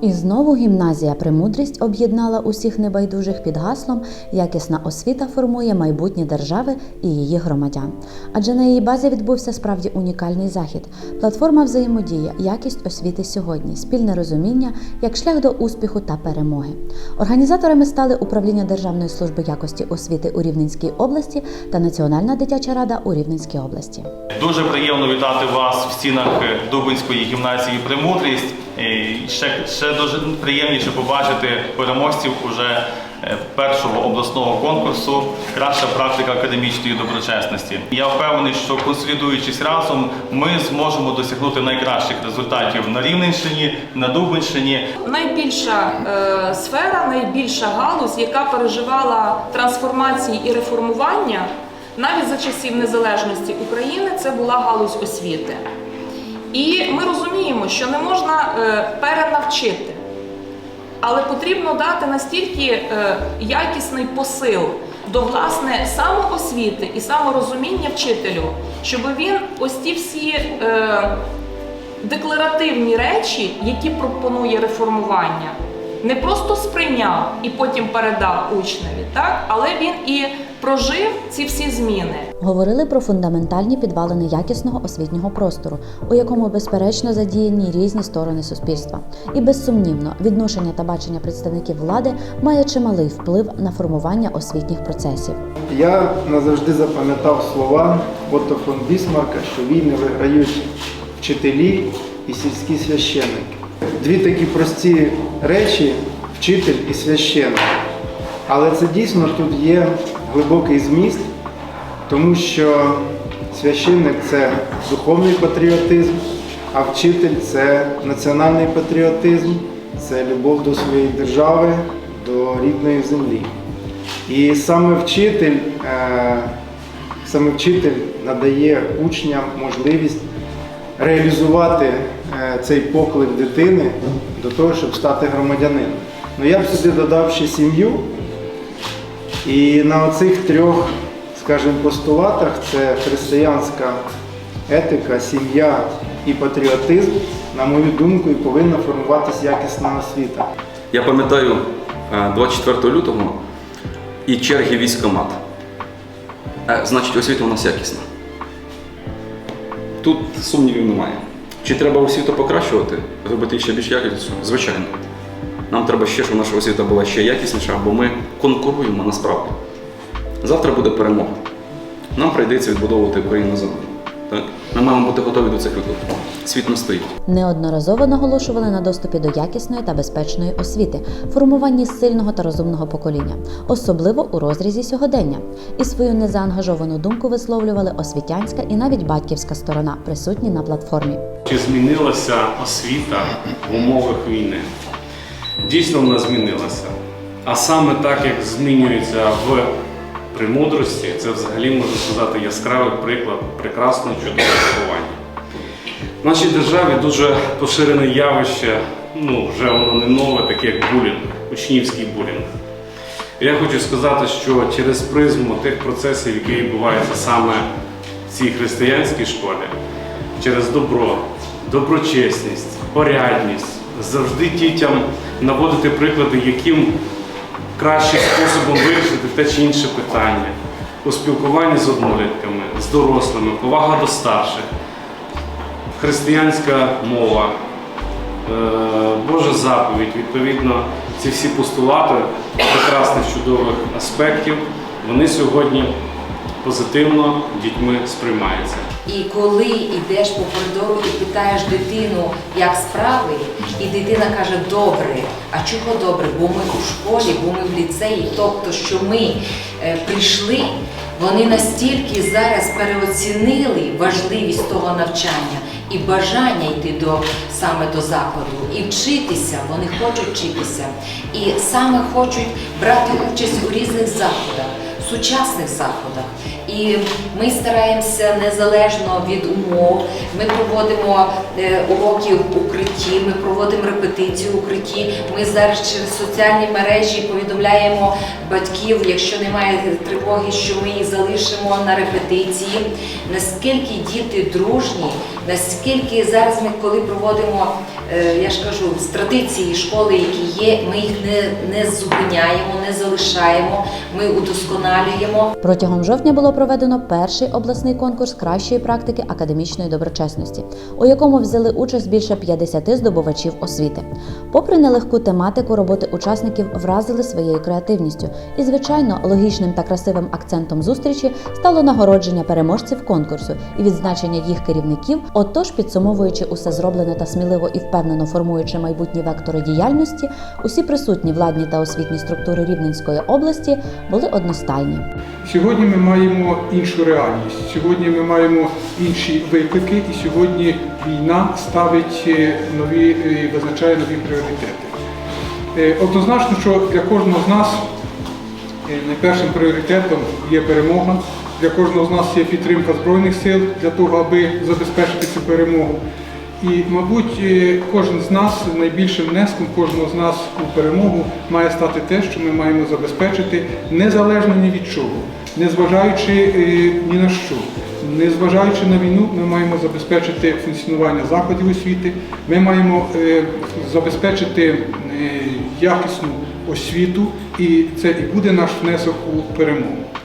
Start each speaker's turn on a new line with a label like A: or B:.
A: І знову гімназія Премудрість об'єднала усіх небайдужих під гаслом Якісна освіта формує майбутнє держави і її громадян. Адже на її базі відбувся справді унікальний захід. Платформа взаємодія, якість освіти сьогодні, спільне розуміння як шлях до успіху та перемоги. Організаторами стали управління Державної служби якості освіти у Рівненській області та Національна дитяча рада у Рівненській області.
B: Дуже приємно вітати вас в стінах Дубинської гімназії Премудрість. Ще, ще дуже приємніше побачити переможців уже е, першого обласного конкурсу Краща практика академічної доброчесності. Я впевнений, що консолідуючись разом, ми зможемо досягнути найкращих результатів на Рівненщині, на Дубинщині.
C: найбільша е, сфера, найбільша галузь, яка переживала трансформації і реформування навіть за часів незалежності України, це була галузь освіти. І ми розуміємо, що не можна е, перенавчити, але потрібно дати настільки е, якісний посил до власне самоосвіти і саморозуміння вчителю, щоб він ось ті всі. Е, декларативні речі, які пропонує реформування, не просто сприйняв і потім передав учневі, так але він і прожив ці всі зміни.
A: Говорили про фундаментальні підвалини якісного освітнього простору, у якому безперечно задіяні різні сторони суспільства. І безсумнівно, відношення та бачення представників влади має чималий вплив на формування освітніх процесів.
D: Я назавжди запам'ятав слова Отто фон Бісмарка, що війни виграють вчителі і сільські священники. Дві такі прості речі вчитель і священник. Але це дійсно тут є глибокий зміст, тому що священник це духовний патріотизм, а вчитель це національний патріотизм, це любов до своєї держави, до рідної землі. І саме вчитель, е, саме вчитель надає учням можливість реалізувати е, цей поклик дитини до того, щоб стати громадянином. Ну я б сюди додав ще сім'ю. І на оцих трьох, скажімо, постулатах це християнська етика, сім'я і патріотизм, на мою думку, і повинна формуватися якісна освіта.
E: Я пам'ятаю е, 24 лютого і черги військомат. Е, Значить, освіта у нас якісна. Тут сумнівів немає. Чи треба освіту покращувати, робити ще більш якісною? Звичайно. Нам треба ще, щоб наша освіта була ще якісніша, бо ми конкуруємо насправді. Завтра буде перемога. Нам прийдеться відбудовувати Україну заново. Так? Ми маємо бути готові до цих викликів. Світ не стоїть.
A: Неодноразово наголошували на доступі до якісної та безпечної освіти, формуванні сильного та розумного покоління, особливо у розрізі сьогодення. І свою незаангажовану думку висловлювали освітянська і навіть батьківська сторона, присутні на платформі.
F: Чи змінилася освіта в умовах війни? Дійсно, вона змінилася. А саме так, як змінюється в премудрості, це взагалі можна сказати яскравий приклад прекрасного чудового виховання. В нашій державі дуже поширене явище, ну вже воно не нове, таке як булінг, учнівський булінг. Я хочу сказати, що через призму тих процесів, які відбуваються саме в цій християнській школі, через добро, доброчесність, порядність, завжди дітям наводити приклади, яким кращим способом вирішити те чи інше питання у спілкуванні з однолітками, з дорослими, повага до старших, християнська мова, е, Божа заповідь, відповідно, ці всі постулати прекрасних чудових аспектів, вони сьогодні позитивно дітьми сприймаються.
G: І коли йдеш по коридору і питаєш дитину, як справи, і дитина каже добре. А чого добре? Бо ми у школі, бо ми в ліцеї. Тобто, що ми е, прийшли, вони настільки зараз переоцінили важливість того навчання і бажання йти до саме до закладу і вчитися. Вони хочуть вчитися, і саме хочуть брати участь у різних заходах сучасних заходах. І ми стараємося незалежно від умов. Ми проводимо е, уроків укритті, ми проводимо репетицію укритті. Ми зараз через соціальні мережі повідомляємо батьків, якщо немає тривоги, що ми їх залишимо на репетиції. Наскільки діти дружні, наскільки зараз ми, коли проводимо, е, я ж кажу, з традиції школи, які є, ми їх не, не зупиняємо, не залишаємо, ми удосконалюємо.
A: Протягом жовтня було проведено перший обласний конкурс кращої практики академічної доброчесності, у якому взяли участь більше 50 здобувачів освіти. Попри нелегку тематику, роботи учасників вразили своєю креативністю, і, звичайно, логічним та красивим акцентом зустрічі стало нагородження переможців конкурсу і відзначення їх керівників. Отож, підсумовуючи усе зроблене та сміливо і впевнено формуючи майбутні вектори діяльності, усі присутні владні та освітні структури Рівненської області були одностайні.
H: Сьогодні ми маємо іншу реальність. Сьогодні ми маємо інші виклики, і сьогодні війна ставить е, нові е, визначає нові пріоритети. Е, Однозначно, що для кожного з нас найпершим пріоритетом є перемога. Для кожного з нас є підтримка Збройних сил для того, аби забезпечити цю перемогу. І, мабуть, е, кожен з нас найбільшим внеском кожного з нас у перемогу має стати те, що ми маємо забезпечити незалежно ні від чого, незважаючи е, ні на що. Незважаючи на війну, ми маємо забезпечити функціонування закладів освіти, ми маємо е, забезпечити якісну освіту, і це і буде наш внесок у перемогу.